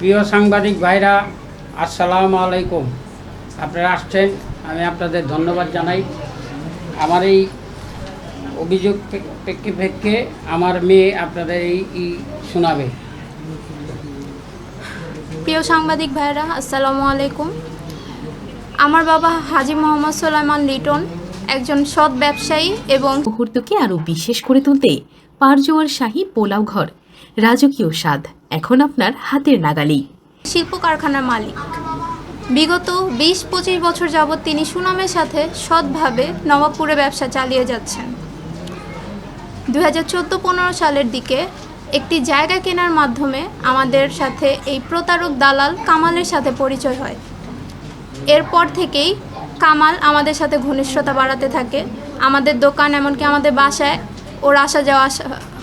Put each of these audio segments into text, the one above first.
প্রিয় সাংবাদিক ভাইরা আসসালামু আলাইকুম। আপনারা আসছেন আমি আপনাদের ধন্যবাদ জানাই। আমার এই অভিযোগ প্রে- প্রেক্ষিপেক্ষে আমার মেয়ে আপনাদের এই ই শোনাবে। প্রিয় সাংবাদিক ভাইরা আসসালামু আলাইকুম। আমার বাবা হাজি মোহাম্মদ সোলাইমান লিটন একজন সৎ ব্যবসায়ী এবং মুহূর্তকে আরও বিশেষ করে তুলতে পারজোয়ার শাহী পোলাও ঘর। রাজকীয় স্বাদ, এখন আপনার হাতের নাগালেই শিল্প কারখানার মালিক। বিগত বিশ পঁচিশ বছর যাবৎ তিনি সুনামের সাথে সৎভাবে নবাবপুরে ব্যবসা চালিয়ে যাচ্ছেন। দু হাজার চোদ্দ পনেরো সালের দিকে একটি জায়গা কেনার মাধ্যমে আমাদের সাথে এই প্রতারক দালাল কামালের সাথে পরিচয় হয়। এরপর থেকেই কামাল আমাদের সাথে ঘনিষ্ঠতা বাড়াতে থাকে। আমাদের দোকান, এমনকি আমাদের বাসায় ওর আসা যাওয়া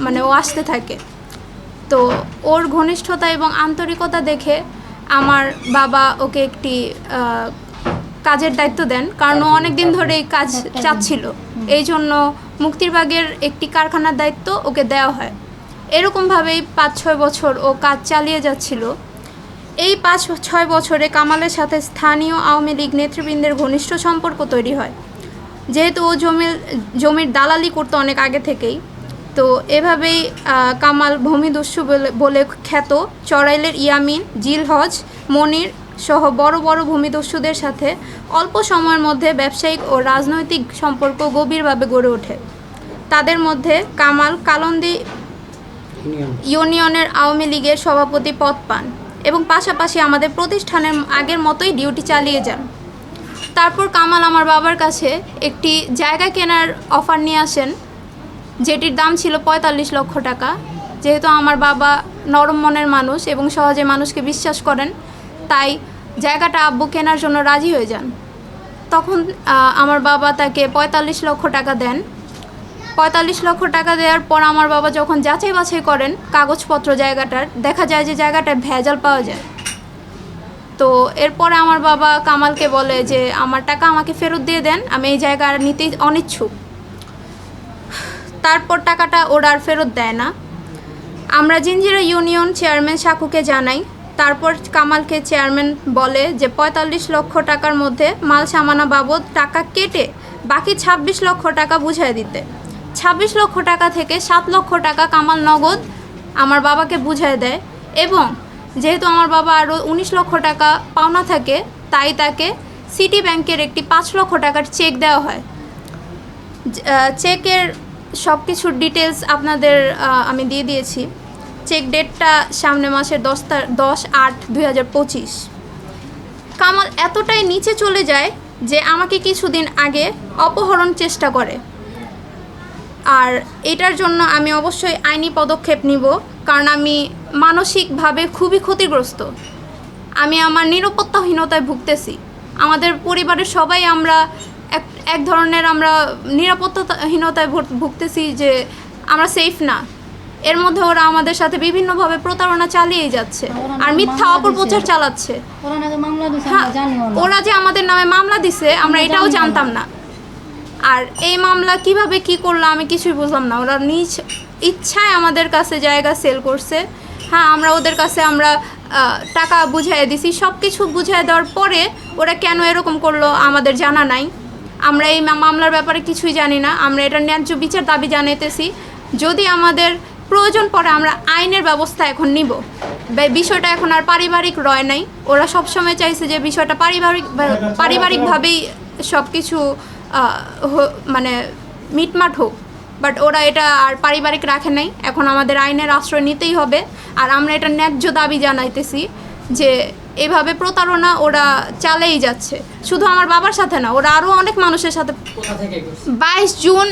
মানে ও আসতে থাকে। তো ওর ঘনিষ্ঠতা এবং আন্তরিকতা দেখে আমার বাবা ওকে একটি কাজের দায়িত্ব দেন, কারণ ও অনেক দিন ধরে এই কাজ চাচ্ছিল। এই জন্য মুক্তিরবাগের একটি কারখানার দায়িত্ব ওকে দেওয়া হয়। এরকমভাবেই পাঁচ ছয় বছর ও কাজ চালিয়ে যাচ্ছিল। এই পাঁচ ছয় বছরে কামালের সাথে স্থানীয় আওয়ামী লীগ নেতৃবৃন্দের ঘনিষ্ঠ সম্পর্ক তৈরি হয়। যেহেতু ও জমির জমির দালালি করতো অনেক আগে থেকেই তো এভাবেই কামাল ভূমিদস্যু বলে খ্যাত চড়াইলের ইয়ামিন, জিল হজ, মনির সহ বড় বড় ভূমিদস্যুদের সাথে অল্প সময়ের মধ্যে ব্যবসায়িক ও রাজনৈতিক সম্পর্ক গভীরভাবে গড়ে ওঠে। তাদের মধ্যে কামাল কালন্দি ইউনিয়নের আওয়ামী লীগের সভাপতি পদ পান এবং পাশাপাশি আমাদের প্রতিষ্ঠানের আগের মতোই ডিউটি চালিয়ে যান। তারপর কামাল আমার বাবার কাছে একটি জায়গা কেনার অফার নিয়ে আসেন। যেটির দাম ছিল পঁয়তাল্লিশ লক্ষ টাকা। যেহেতু আমার বাবা নরম মনের মানুষ এবং সহজে মানুষকে বিশ্বাস করেন, তাই জায়গাটা আব্বু কেনার জন্য রাজি হয়ে যান। তখন আমার বাবা তাকে পঁয়তাল্লিশ লক্ষ টাকা দেন। পঁয়তাল্লিশ লক্ষ টাকা দেওয়ার পর আমার বাবা যখন যাচাই বাছাই করেন কাগজপত্র জায়গাটার, দেখা যায় যে জায়গাটায় ভেজাল পাওয়া যায়। তো এরপরে আমার বাবা কামালকে বলে যে, আমার টাকা আমাকে ফেরত দিয়ে দেন, আমি এই জায়গা নিতে অনিচ্ছুক। তারপর টাকাটা ওরা আর ফেরত দেয় না। আমরা জিঞ্জিরা ইউনিয়ন চেয়ারম্যান সাকুকে জানাই, তারপর কামালকে চেয়ারম্যান বলে যে পঁয়তাল্লিশ লক্ষ টাকার মধ্যে মাল সামানা বাবদ টাকা কেটে বাকি ছাব্বিশ লক্ষ টাকা বুঝাই দিতে। ছাব্বিশ লক্ষ টাকা থেকে সাত লক্ষ টাকা কামাল নগদ আমার বাবাকে বুঝাই দেয় এবং যেহেতু আমার বাবা আরও উনিশ লক্ষ টাকা পাওনা থাকে, তাই তাকে সিটি ব্যাংকের একটি পাঁচ লক্ষ টাকার চেক দেওয়া হয়। চেকের সব কিছুর ডিটেলস আপনাদের আমি দিয়ে দিয়েছি। চেক ডেটটা সামনে মাসের দশ তা- দশ আট দুই হাজার পঁচিশ। কামাল এতটাই নিচে চলে যায় যে আমাকে কিছুদিন আগে অপহরণ চেষ্টা করে। আর এটার জন্য আমি অবশ্যই আইনি পদক্ষেপ নিব, কারণ আমি মানসিকভাবে খুবই ক্ষতিগ্রস্ত। আমি আমার নিরাপত্তাহীনতায় ভুগতেছি। আমাদের পরিবারের সবাই আমরা এক ধরনের আমরা নিরাপত্তাহীনতায় ভুগ- ভুগতেছি যে আমরা সেফ না। এর মধ্যে ওরা আমাদের সাথে বিভিন্নভাবে প্রতারণা চালিয়েই যাচ্ছে আর মিথ্যা অপপ্রচার চালাচ্ছে। হ্যাঁ ওরা যে আমাদের নামে মামলা দিছে আমরা এটাও জানতাম না। আর এই মামলা কীভাবে কি করল আমি কিছুই বুঝলাম না। ওরা নিজ ইচ্ছায় আমাদের কাছে জায়গা সেল করছে। হ্যাঁ আমরা ওদের কাছে আমরা টাকা বুঝাই দিছি। সব কিছু বুঝাই দেওয়ার পরে ওরা কেন এরকম করল আমাদের জানা নাই। আমরা এই মামলার ব্যাপারে কিছুই জানি না। আমরা এটা ন্যায্য বিচার দাবি জানাইতেছি। যদি আমাদের প্রয়োজন পড়ে, আমরা আইনের ব্যবস্থা এখন নিব। বিষয়টা এখন আর পারিবারিক রয় নাই। ওরা সবসময় চাইছে যে বিষয়টা পারিবারিক পারিবারিকভাবেই সব কিছু মানে মিটমাট হোক। বাট ওরা এটা আর পারিবারিক রাখে নাই। এখন আমাদের আইনের আশ্রয় নিতেই হবে। আর আমরা এটা ন্যায্য দাবি জানাইতেছি যে এভাবে প্রতারণা ওরা চালেই যাচ্ছে। শুধু আমার বাবার সাথে না ওরা আরও অনেক মানুষের সাথে? বাইশ জুন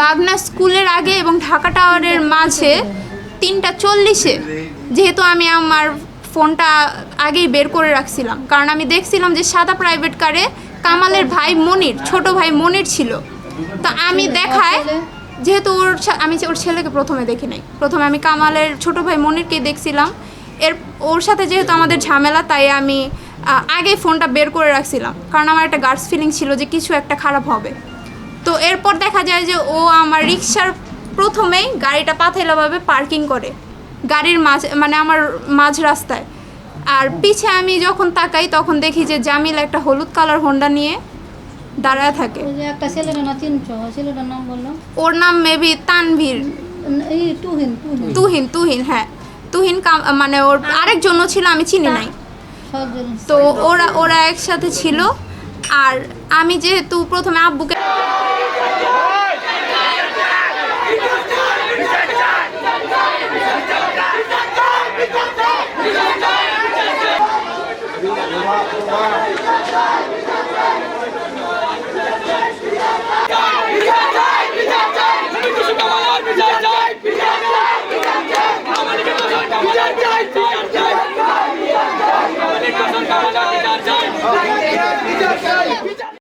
বাগনা স্কুলের আগে এবং ঢাকা টাওয়ারের মাঝে তিনটা চল্লিশে। যেহেতু আমি আমার ফোনটা আগেই বের করে রাখছিলাম কারণ আমি দেখছিলাম যে সাদা প্রাইভেট কারে কামালের ভাই মনির ছোট ভাই মনির ছিল। তো আমি দেখায় যেহেতু ওর আমি ওর ছেলেকে প্রথমে দেখি নাই। প্রথমে আমি কামালের ছোট ভাই মনিরকে দেখছিলাম। এর ওর সাথে যেহেতু আমাদের ঝামেলা তাই আমি আগেই ফোনটা বের করে রাখছিলাম। কারণ আমার একটা গার্ডস ফিলিং ছিল যে কিছু একটা খারাপ হবে। তো এরপর দেখা যায় যে ও আমার রিক্সার প্রথমেই গাড়িটা পাথেলাভাবে পার্কিং করে। গাড়ির মাঝ মানে আমার মাঝ রাস্তায়। আর পিছে আমি যখন তাকাই তখন দেখি যে জামিল একটা হলুদ কালার হোন্ডা নিয়ে দাঁড়ায় থাকে। যে একটা ছেলেটার না চিনছ? ছেলেটার নাম বলল? ওর নাম মেবি তানভীর। তুহিন তুহিন। তুহিন তুহিন হ্যাঁ। তুহিন মানে ওর আরেকজনও ছিল আমি চিনি নাই। তো ওরা ওরা একসাথে ছিল। আর আমি যেহেতু প্রথমে আব্বুকে